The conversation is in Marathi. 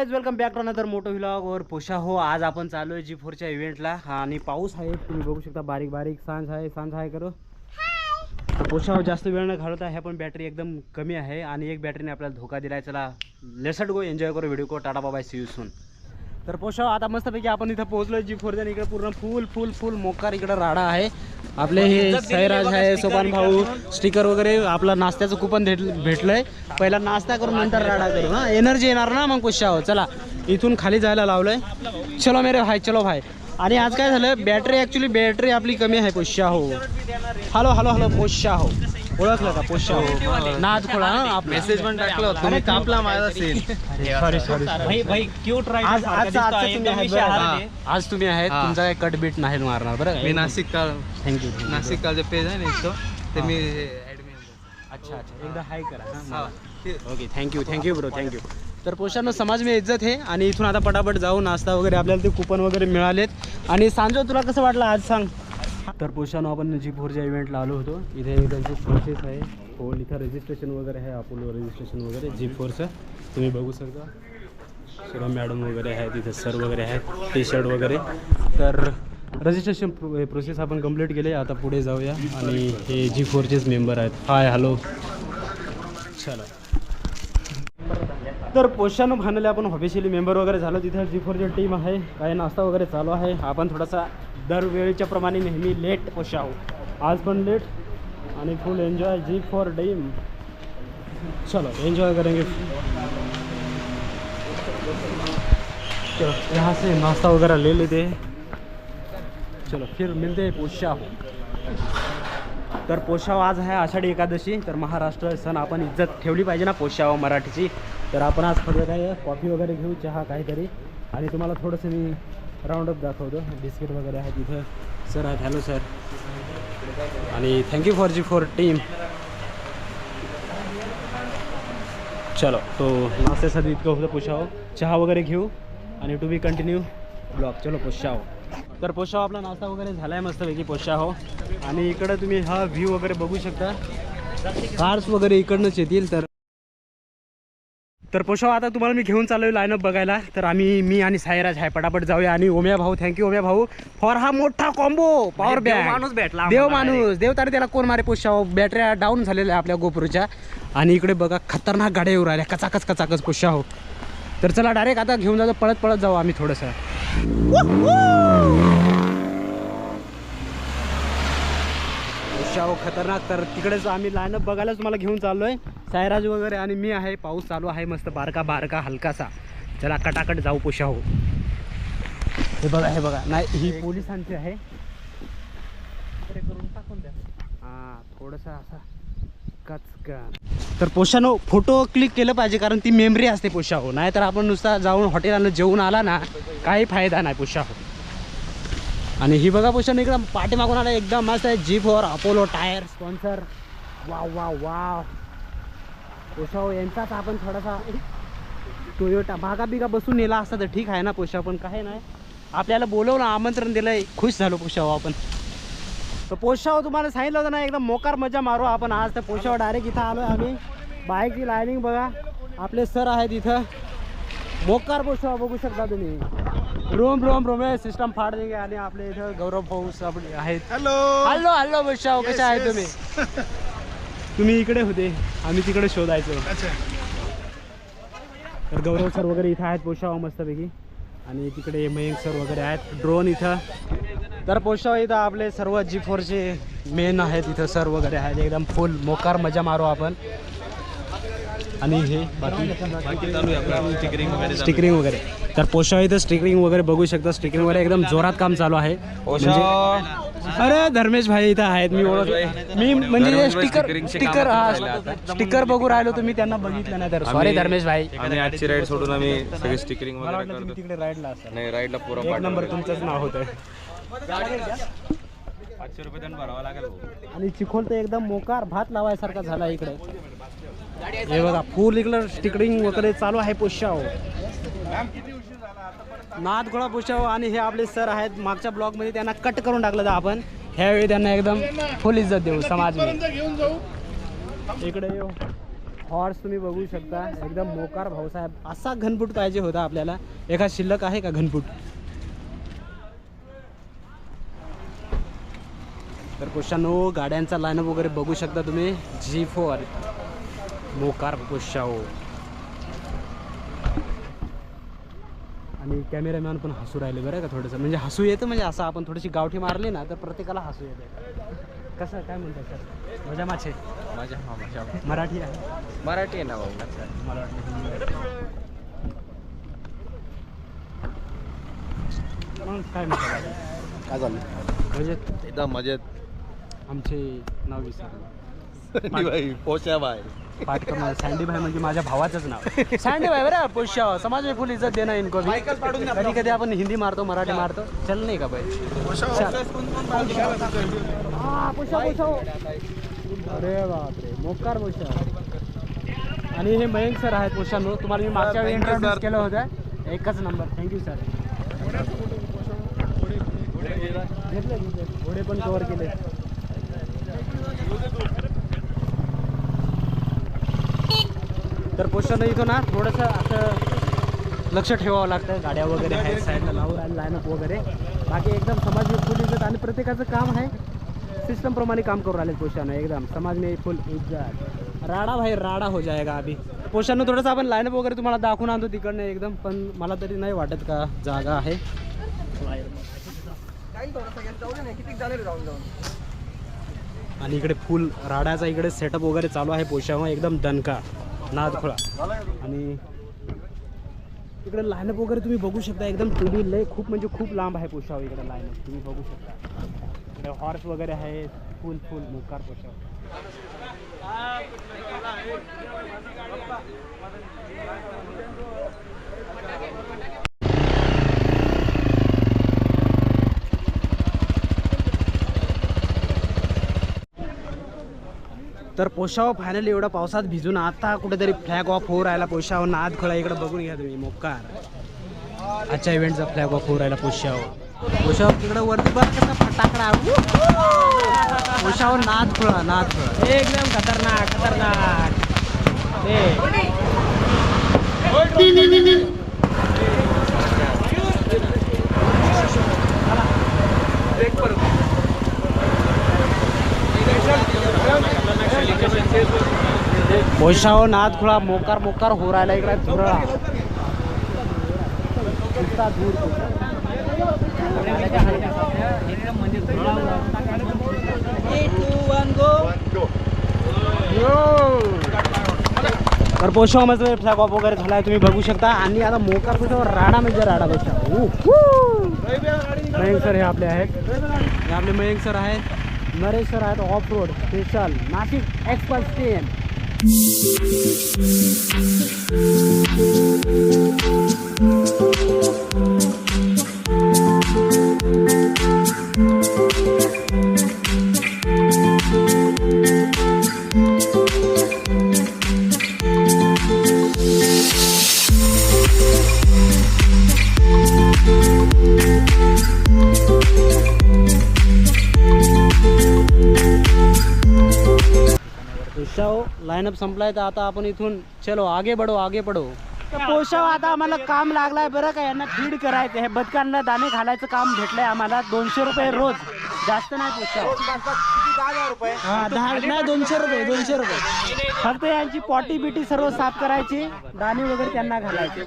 Guys welcome back to another moto vlog और पोशा हो आज आपण चालू आहे जी फोरच्या इव्हेंटला आणि पाऊस आहे तुम्ही बघू शकता बारीक बारीक सांज आहे सांज आहे करो. तर पोशा हो जास्त वेळ न घालवत आहे पण बॅटरी एकदम कमी आहे. आणि एक बॅटरीने आपल्याला धोका दिलाय. चला लेसट गो एन्जॉय करू व्हिडिओ को. टाटा बाबाय सी यू सून तर पोशा आता मस्तपैकी आपण इथं पोहोचलो जी फोरच्या इकडे पूर्ण फुल फुल फुल मोकार इकडं राडा आहे. आपले हे सैराज आहे सोपान भाऊ स्टिकर वगैरे आपला नाश्त्याचं कुपन भेट भेटलंय. पहिला नाश्ता करून नंतर राडा करू हा. एनर्जी येणार ना मग पोशा हो चला इथून खाली जायला लावलंय. चलो मेरे भाई चलो भाई. आणि आज काय झालं? बॅटरी ॲक्च्युली बॅटरी आपली कमी आहे पोशा हो हॅलो हॅलो हॅलो पोशा हो ओळखलं का पोशा हो नाद खोळा आपला. मेसेज पण टाकलं होतं. तुम्ही कापला माझा सीन सॉरी सॉरी आज आज आज तुम्ही आहेत बरं. हा. आज तुम्ही आहेत हा. तुमचा काही कट बीट नाही मारणार बरं मी नाशिक काळ थँक्यू नाशिक काळ जे पेज आहे ना ते मी ऍडमिन अच्छा अच्छा. एकदा हाय करा. Okay thank you thank you bro thank you तर पोषांनो समाज मी इज्जत आहे आणि इथून आता पटापट जाऊ नाश्ता वगैरे आपल्याला ते कुपन वगैरे मिळालेत. आणि सांजो तुला कसं वाटलं आज सांग? तर पोषानो आपण जी फोरच्या इव्हेंटला आलो होतो इथे त्यांचे प्रोसेस आहे. हो इथं रजिस्ट्रेशन वगैरे आहे अपोलो रजिस्ट्रेशन वगैरे जी फोरचं तुम्ही बघू शकता. सुरा मॅडम वगैरे आहेत तिथे सर वगैरे आहेत टी शर्ट वगैरे. तर रजिस्ट्रेशन प्रोसेस आपण कंप्लीट केले. आता पुढे जाऊया. आणि हे जी फोरचेच मेंबर आहेत. हाय हॅलो चला. तर पोषानं भानले आपण ऑफिशियली मेंबर वगैरे झालो. तिथं जी फोरची टीम आहे. काही नाश्ता वगैरे चालू आहे. आपण थोडासा दरवेळीच्या प्रमाणे नेहमी लेट पोषा आहो आज पण लेट आणि full enjoy G for them चलो एन्जॉय करेंगे. चलो यहाँ से नाश्ता वगैरह ले लेते हैं. चलो फिर मिलते हैं पोषा तर पोशाव आज आहे आषाढी एकादशी तर महाराष्ट्र सण आपण इज्जत ठेवली पाहिजे ना पोशाव मराठीची. तर आपण आज थोडं काय कॉफी वगैरे घेऊ चहा काहीतरी. आणि तुम्हाला थोडंसं मी राऊंडअप दाखवतो. बिस्किट वगैरे आहे तिथं सर आहेत. Hello sir. आणि thank you for G for team चलो तो नाश्त्यासाठी इतकं होतं पोशाव चहा वगैरे घेऊ आणि टू बी कंटिन्यू ब्लॉग चलो पोशाव तर पोशाव आपला नाश्ता वगैरे झाला आहे मस्तपैकी पोशाव आणि इकडं तुम्ही हा व्ह्यू वगैरे बघू शकता. कार्स वगैरे इकडनंच येतील तर तर पोशाव आता तुम्हाला मी घेऊन चाललो लाईनअप बघायला. तर आम्ही मी आणि सायराज आहे. पटापट जाऊया आणि ओम्या भाऊ थँक्यू ओम्या भाऊ फॉर हा मोठा कॉम्बो पॉवर देव बँक माणूस भेटला देव माणूस. देव तारे त्याला कोण मारे पोशाव बॅटऱ्या डाऊन झालेल्या आपल्या गोपुरच्या. आणि इकडे बघा खतरनाक गाड्या येऊ राहिल्या. कचाकच कचाकच पोशाव तर चला डायरेक्ट आता घेऊन जातो. पळत पळत जाऊ आम्ही थोडंसं. खतरनाक. तर तिकडेच आम्ही लाईनअप बघायलाच तुम्हाला घेऊन चाललो आहे सायराज वगैरे आणि मी आहे पाऊस चालू आहे मस्त बारका बारका हलकासा. चला कटाकट जाऊ पुशाहो हे. बघा हे बघा. नाही ही पोलिसांची आहे. करून टाकून द्या हा थोडंसं असा कचकन. तर पोशानो फोटो क्लिक केलं पाहिजे कारण ती मेमरी असते पोशाहो नाही तर आपण नुसता जाऊन हॉटेलानं जेवून आला ना काही फायदा नाही पोशाहो आणि ही बघा पोशानो इकडं पाठीमागून आला एकदम मस्त आहे. जीप वर Apollo tyre sponsor wow wow wow. पोशाहो यांचाच आपण थोडासा टोयोटा भागा बिगा बसून नेला असता तर ठीक आहे ना पोशाव पण काय नाही. आपल्याला बोलवलं आमंत्रण दिलंय खुश झालो पोशाव आपण. तर पोशाव तुम्हाला सांगितलं होतं ना एकदम मोकार मजा मारू आपण आज. तर पोशाव डायरेक्ट इथं आलो आहे आम्ही. बाईकची लाईनिंग बघा. आपले सर आहेत इथं. मोकार पोशाव बघू शकता तुम्ही. Rome Rome Rome. सिस्टम फाड देंगे आणि आपले इथं गौरव भाऊ आहेत. हॅलो हॅलो हॅलो पोशाव कशा आहे तुम्ही? तुम्ही इकडे होते. आम्ही तिकडे शोधायचो. तर गौरव सर वगैरे इथं आहेत पोशाव मस्तपैकी. आणि तिकडे मयंक सर वगैरे आहेत. ड्रोन इथं. तर पोशाव इथं आपले सर्व जी फोरचे मेन आहेत इथं सर वगैरे आहेत. एकदम फुल मोकार मजा मारू आपण. आणि हे बाकी स्टिकरिंग वगैरे. तर पोशाव इथं स्टिकरिंग वगैरे बघू शकता. स्टिकरिंग वगैरे एकदम जोरात काम चालू आहे. अरे धर्मेश भाई इथं आहेत मी ओळख मी म्हणजे स्टिकर स्टिकर हा स्टिकर बघू राहिलो तुम्ही त्यांना बघितलं नाही तर. सॉरी धर्मेश भाई. आम्ही आजची राईड सोडून आम्ही सगळे स्टिकरिंग वगैरे करतो. तिकडे राईडला असाल. नाही राईडला पुरा एक पाठ नंबर तुमचंच नाव होतं पाचशे रुपये त्यांना भरावा लागेल आणि चिखोल तर एकदम मोकार भात लावायसारखा झाला इकडे. हे बघा फुल इकडं स्टिकरिंग वगैरे चालू आहे पोशाव नादगोळा गोळा आणि हे आपले सर आहेत. मागच्या ब्लॉगमध्ये त्यांना कट करून टाकलं होतं आपण. ह्यावेळी त्यांना एकदम फुल इज्जत देऊ समाज इकडे येऊ. हॉर्स तुम्ही बघू शकता. एकदम मोकार भाऊसाहेब. असा घनफूट पाहिजे होता आपल्याला. एका शिल्लक आहे का घनफूट? तर पोशानो गाड्यांचा लाईनअप वगैरे बघू शकता तुम्ही. जी फोर मोकार पोशाओ आणि कॅमेरामॅन पण हसू राहिले बरं का थोडंसं. म्हणजे हसू येतं म्हणजे असं आपण थोडीशी गावठी मारली ना तर प्रत्येकाला हसू येतं. कसं काय म्हणतात सर? मजा माछे माझ्या हा माझ्या मराठी आहे? मराठी आहे ना भाऊ. मला वाटलं. मग काय म्हणतात काय झालं? म्हणजे एकदम मजेत. आमचे नाव विसरलं. भाई सँडी भाई म्हणजे माझ्या भावाचंच नाव. सँडी भाई बरं पोषा समाज में फुल इज्जत देना इनको. भी कधी कधी आपण हिंदी मारतो मराठी मारतो. चल नाही का भाई? हा. अरे बापरे मोकार पोषा आणि हे मयंक सर आहेत पोषांनो तुम्हाला मी मागच्या वेळी इंट्रोड्यूस. केलं होतं. एकच नंबर. थँक्यू सर घेतले घेतले. घोडे पण कव्हर केले. तर पोषण इथं ना थोडंसं असं लक्ष ठेवावं लागतं. गाड्या वगैरे आहेत साईडला लावून आणि लाईनअप वगैरे. बाकी एकदम समाज फुल इज्जत आणि प्रत्येकाचं काम आहे. सिस्टमप्रमाणे काम करून राहिले पोषानं एकदम. समाज फुल इज्जत. राडा भाई राडा हो जाएगा अभी. पोषानं थोडंसं आपण लाईनअप वगैरे तुम्हाला दाखवून आणतो तिकडनं एकदम पण मला तरी नाही वाटत का जागा आहे. आणि इकडे फुल राडाचा इकडे सेटअप वगैरे चालू आहे पोशावर एकदम दणका नादखोळा. आणि इकडे लाईनअप वगैरे तुम्ही बघू शकता एकदम टुडी लय खूप म्हणजे खूप लांब आहे पोशाव इकडे लाईनअप तुम्ही बघू शकता. इकडे हॉर्स वगैरे आहे फुल फुल मुकार पोशाव तर पोशाव फायनली एवढा पावसात भिजून आता कुठेतरी फ्लॅग ऑफ होऊ राहिला पोशाव नाद खोळा इकडे बघून घ्या तुम्ही मोकार. आजच्या इव्हेंटचा फ्लॅग ऑफ होऊ राहिला पोशाव पोशाव तिकडे वरती बघ कसा फटाकडा. पोशाव नाद खोळा नाद खोळा. एकदम खतरनाक खतरनाक. ए. वैशाव नाद खुळा मोकार मोकार हो राहिला इकडे धुरळा. तर पोशावमध्ये फ्लॅग ऑफ वगैरे झालाय तुम्ही बघू शकता. आणि आता मोकार पोशावर राडा म्हणजे राडा पोशाव मयंक सर हे आपले आहेत. हे आपले मयंक सर आहेत. नरेश सर आहेत off road special Nashik expert Thank you. पोशाव लाईनअप संपलाय तर आता आपण इथून चलो आगे बढो आगे बढो पोशाव आता आम्हाला काम लागलाय बरं का? यांना फीड करायचं हे बदकांना दाणे घालायचं काम भेटलंय आम्हाला. दोनशे रुपये रोज. जास्त नाही पोशाव हा दहा नाही दोनशे रुपये दोनशे रुपये. फक्त यांची पॉटी बिटी सर्व साफ करायची. दाणे वगैरे त्यांना घालायचे.